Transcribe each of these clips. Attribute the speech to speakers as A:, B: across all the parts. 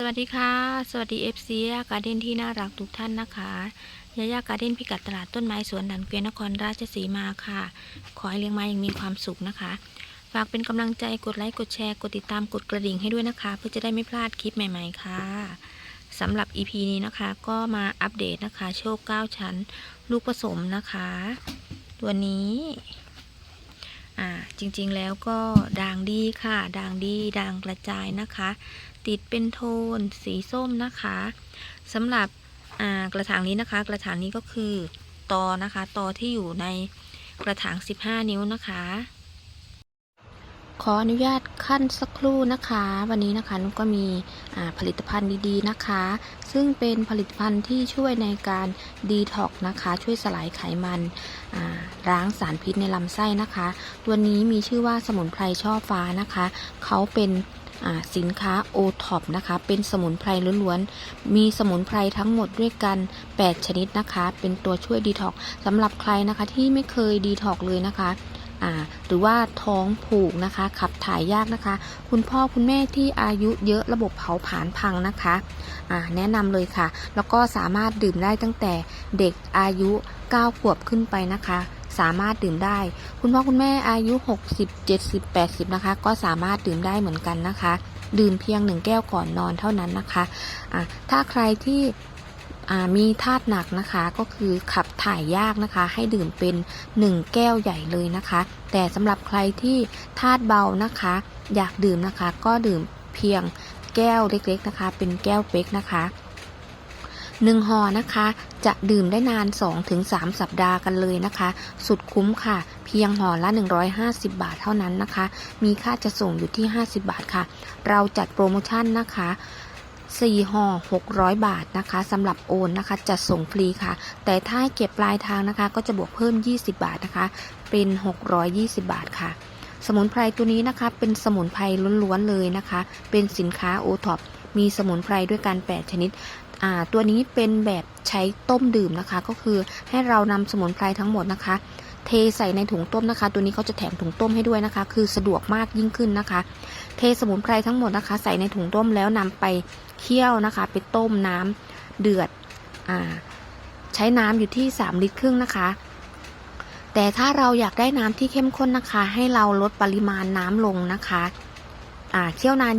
A: สวัสดีค่ะ สวัสดี FC ยาการ์เด้นที่น่ารักทุกท่านนะคะยายาการ์เด้นพิกัดตลาดต้นไม้สวนดันเกวียนนครราชสีมาค่ะ ขอให้เลี้ยงไม้อย่างมีความสุขนะคะ ฝากเป็นกำลังใจกดไลค์กดแชร์กดติดตามกดกระดิ่งให้ด้วยนะคะ เพื่อจะได้ไม่พลาดคลิปใหม่ ๆ ค่ะสำหรับ EP นี้นะคะก็มาอัปเดตนะคะ โชค 9 ชั้น ลูกผสมนะคะ ตัวนี้อ่าจริงๆแล้วก็ด่างดีค่ะด่างดีด่างกระจายนะคะ ติดเป็นโทนสีส้มนะคะสำหรับกระถางนี้นะคะ กระถางนี้ก็คือตอนะคะ ตอที่อยู่ในกระถาง 15 นิ้วนะคะ ขออนุญาตขั้นสักครู่นะคะ วันนี้นะคะนุกก็มีผลิตภัณฑ์ดีๆนะคะ ซึ่งเป็นผลิตภัณฑ์ที่ช่วยในการดีท็อกนะคะ ช่วยสลายไขมันล้างสารพิษในลำไส้นะคะ ตัวนี้มีชื่อว่าสมุนไพรช่อฟ้านะคะ เขาเป็น สินค้าโอท็อปนะคะ เป็นสมุนไพรล้วนๆ มีสมุนไพรทั้งหมดด้วยกัน 8 ชนิดนะคะ เป็นตัวช่วยดีท็อกสำหรับใครนะคะที่ไม่เคยดีท็อกเลยนะคะหรือว่าท้องผูกนะคะ ขับถ่ายยากนะคะ คุณพ่อคุณแม่ที่อายุเยอะระบบเผาผลาญพังนะคะแนะนำเลยค่ะ แล้วก็สามารถดื่มได้ตั้งแต่เด็กอายุ 9 ขวบขึ้นไปนะคะ สามารถดื่มได้ คุณพ่อคุณแม่อายุ 60 70 80 นะคะ ก็สามารถดื่มได้เหมือนกันนะคะ ดื่มเพียงหนึ่งแก้วก่อนนอนเท่านั้นนะคะอ่าถ้าใครที่อ่ามีธาตุหนักนะคะก็คือขับถ่ายยากนะคะ ให้ดื่มเป็น 1 แก้วใหญ่เลยนะคะ แต่สำหรับใครที่ธาตุเบานะคะ อยากดื่มนะคะ ก็ดื่มเพียงแก้วเล็กๆนะคะ เป็นแก้วเป๊กนะคะ หนึ่งห่อนะคะ จะดื่มได้นาน 2-3 สัปดาห์กันเลยนะคะ สุดคุ้มค่ะ เพียงห่อละ 150 บาทเท่านั้นนะคะ มีค่าจะส่งอยู่ที่ 50 บาทค่ะ เราจัดโปรโมชั่นนะคะ4ห่อ600 บาทนะคะสำหรับโอนนะคะจะส่งฟรีค่ะ แต่ถ้าเก็บปลายทางนะคะ ก็จะบวกเพิ่ม 20 บาทนะคะ เป็น 620 บาทค่ะ สมุนไพรตัวนี้นะคะ เป็นสมุนไพรล้วนๆเลยนะคะ เป็นสินค้าโอท็อปมีสมุนไพรด้วยกัน 8 ชนิด ตัวนี้เป็นแบบใช้ต้มดื่มนะคะ ก็คือให้เรานำสมุนไพรทั้งหมดนะคะ เทใส่ในถุงต้มนะคะ ตัวนี้เขาจะแถมถุงต้มให้ด้วยนะคะ คือสะดวกมากยิ่งขึ้นนะคะ เทสมุนไพรทั้งหมดนะคะ ใส่ในถุงต้มแล้วนำไปเคี่ยวนะคะ ไปต้มน้ำเดือดอใช้น้ำอยู่ที่ 3 ลิตรครึ่งนะคะ แต่ถ้าเราอยากได้น้ำที่เข้มข้นนะคะ ให้เราลดปริมาณน้ำลงนะคะ เคี่ยวนาน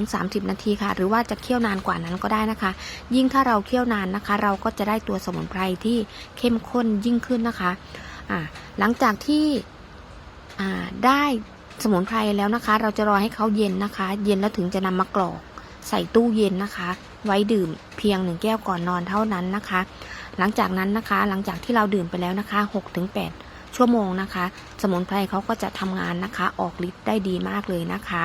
A: 20-30 นาทีค่ะ หรือว่าจะเคี่ยวนานกว่านั้นก็ได้นะคะ ยิ่งถ้าเราเคี่ยวนานนะคะ เราก็จะได้ตัวสมุนไพรที่เข้มข้นยิ่งขึ้นนะคะหลังจากที่ได้สมุนไพรแล้วนะคะ เราจะรอให้เขาเย็นนะคะ เย็นแล้วถึงจะนำมากรอกใส่ตู้เย็นนะคะ ไว้ดื่มเพียงหนึ่งแก้วก่อนนอนเท่านั้นนะคะ หลังจากนั้นนะคะ หลังจากที่เราดื่มไปแล้วนะคะ 6-8 ชั่วโมงนะคะ สมุนไพรเขาก็จะทำงานนะคะ ออกฤทธิ์ได้ดีมากเลยนะคะ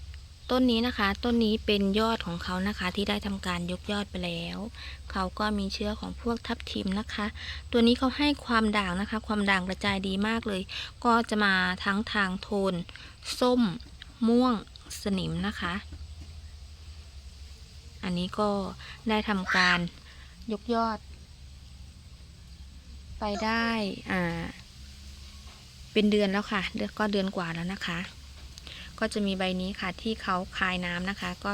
A: ต้นนี้นะคะ ต้นนี้เป็นยอดของเขานะคะ ที่ได้ทำการยกยอดไปแล้ว เขาก็มีเชื้อของพวกทับทิมนะคะ ตัวนี้เขาให้ความด่างนะคะ ความด่างกระจายดีมากเลย ก็จะมาทั้งทางโทน ส้ม ม่วง สนิมนะคะ อันนี้ก็ได้ทำการยกยอด ไปได้อ่าเป็นเดือนแล้วค่ะเดือนก็เดือนกว่าแล้วนะคะ ก็จะมีใบนี้ค่ะที่เขาคายน้ำนะคะ ก็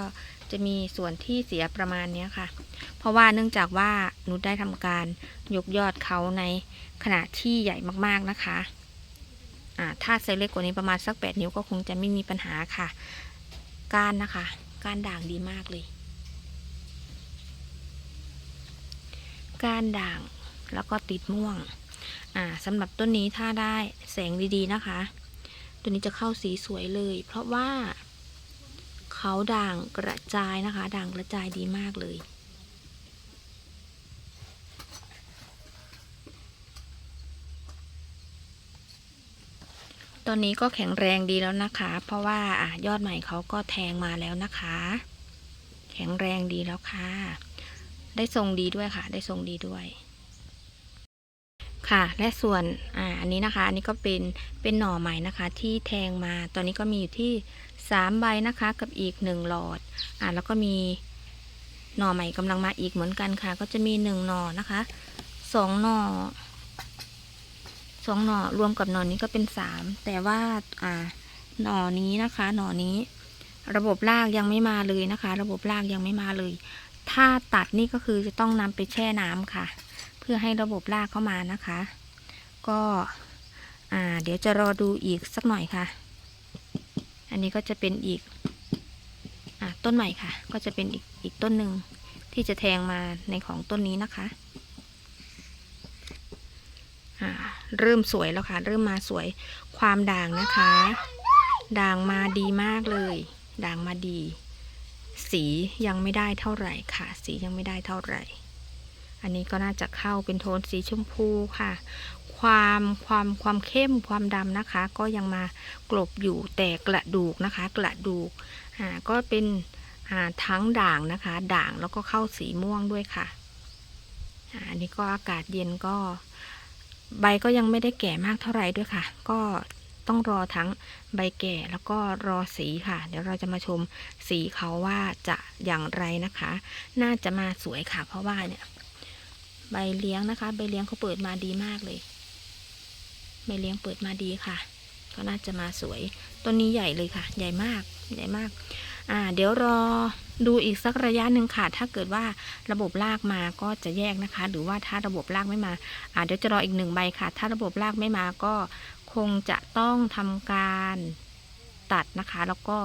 A: จะมีส่วนที่เสียประมาณนี้ค่ะ เพราะว่าเนื่องจากว่านุชได้ทำการยกยอดเขาในขนาดที่ใหญ่มากๆนะคะอ่าถ้าไซส์เล็กกว่านี้ประมาณสัก 8 นิ้วก็คงจะไม่มีปัญหาค่ะ ก้านนะคะ ก้านด่างดีมากเลย ก้านด่างแล้วก็ติดม่วง อ่าสำหรับต้นนี้ถ้าได้แสงดีๆนะคะ ตัวนี้จะเข้าสีสวยเลย เพราะว่าเขาด่างกระจายนะคะ ด่างกระจายดีมากเลย ตอนนี้ก็แข็งแรงดีแล้วนะคะ เพราะว่าอายอดใหม่เขาก็แทงมาแล้วนะคะ แข็งแรงดีแล้วค่ะ ได้ทรงดีด้วยค่ะ ได้ทรงดีด้วย ค่ะ และส่วนอ่าอันนี้นะคะ อันนี้ก็เป็นเป็นหน่อใหม่นะคะ ที่แทงมา ตอนนี้ก็มีอยู่ที่สามใบนะคะ กับอีกหนึ่งหลอด อ่าแล้วก็มีหน่อใหม่กำลังมาอีกเหมือนกันค่ะ ก็จะมีหนึ่งหน่อนะคะสองหน่อสองหน่อรวมกับหน่อนี้ก็เป็นสามแต่ว่าอ่าหน่อนี้นะคะ หน่อนี้ ระบบรากยังไม่มาเลยนะคะ ระบบรากยังไม่มาเลย ถ้าตัดนี่ก็คือจะต้องนำไปแช่น้ำค่ะ พื่อให้ระบบรากเข้ามานะคะ ก็เดี๋ยวจะรอดูอีกสักหน่อยค่ะ อันนี้ก็จะเป็นอีกอต้นใหม่ค่ะ ก็จะเป็นอีกอีกต้นหนึ่งที่จะแทงมาในของต้นนี้นะคะเริ่มสวยแล้วค่ะ เริ่มมาสวยความด่างนะคะ ด่างมาดีมากเลย ด่างมาดี สียังไม่ได้เท่าไหร่ค่ะ สียังไม่ได้เท่าไหร่ อันนี้ก็น่าจะเข้าเป็นโทนสีชมพูค่ะ ความความความเข้มความดำนะคะ ก็ยังมากลบอยู่แต่กระดูกนะคะ กระดูกอ่าก็เป็นอ่าทั้งด่างนะคะ ด่างแล้วก็เข้าสีม่วงด้วยค่ะอันนี้ก็อากาศเย็นก็ใบก็ยังไม่ได้แก่มากเท่าไหร่ด้วยค่ะ ก็ต้องรอทั้งใบแก่แล้วก็รอสีค่ะ เดี๋ยวเราจะมาชมสีเขาว่าจะอย่างไรนะคะ น่าจะมาสวยค่ะ เพราะว่าเนี่ย ใบเลี้ยงนะคะ ใบเลี้ยงเขาเปิดมาดีมากเลย ใบเลี้ยงเปิดมาดีค่ะก็น่าจะมาสวยต้นนี้ใหญ่เลยค่ะ ใหญ่มากใหญ่มาก อ่า เดี๋ยวรอดูอีกสักระยะหนึ่งค่ะ ถ้าเกิดว่าระบบรากมาก็จะแยกนะคะ หรือว่าถ้าระบบรากไม่มา อ่า เดี๋ยวจะรออีกหนึ่งใบค่ะ ถ้าระบบรากไม่มาก็คงจะต้องทำการตัดนะคะ แล้วก็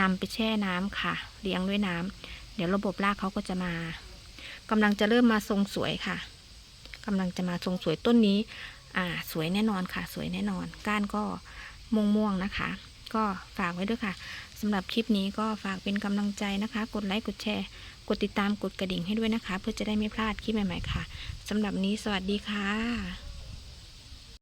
A: นำไปแช่น้ำค่ะ เลี้ยงด้วยน้ำเดี๋ยวระบบรากเขาก็จะมา กำลังจะเริ่มมาทรงสวยค่ะกำลังจะมาทรงสวยต้นนี้อ่าสวยแน่นอนค่ะ สวยแน่นอน ก้านก็ม่วงๆนะคะ ก็ฝากไว้ด้วยค่ะสำหรับคลิปนี้ก็ฝากเป็นกำลังใจนะคะ กดไลค์กดแชร์ กดติดตามกดกระดิ่งให้ด้วยนะคะ เพื่อจะได้ไม่พลาดคลิปใหม่ๆค่ะสำหรับนี้สวัสดีค่ะ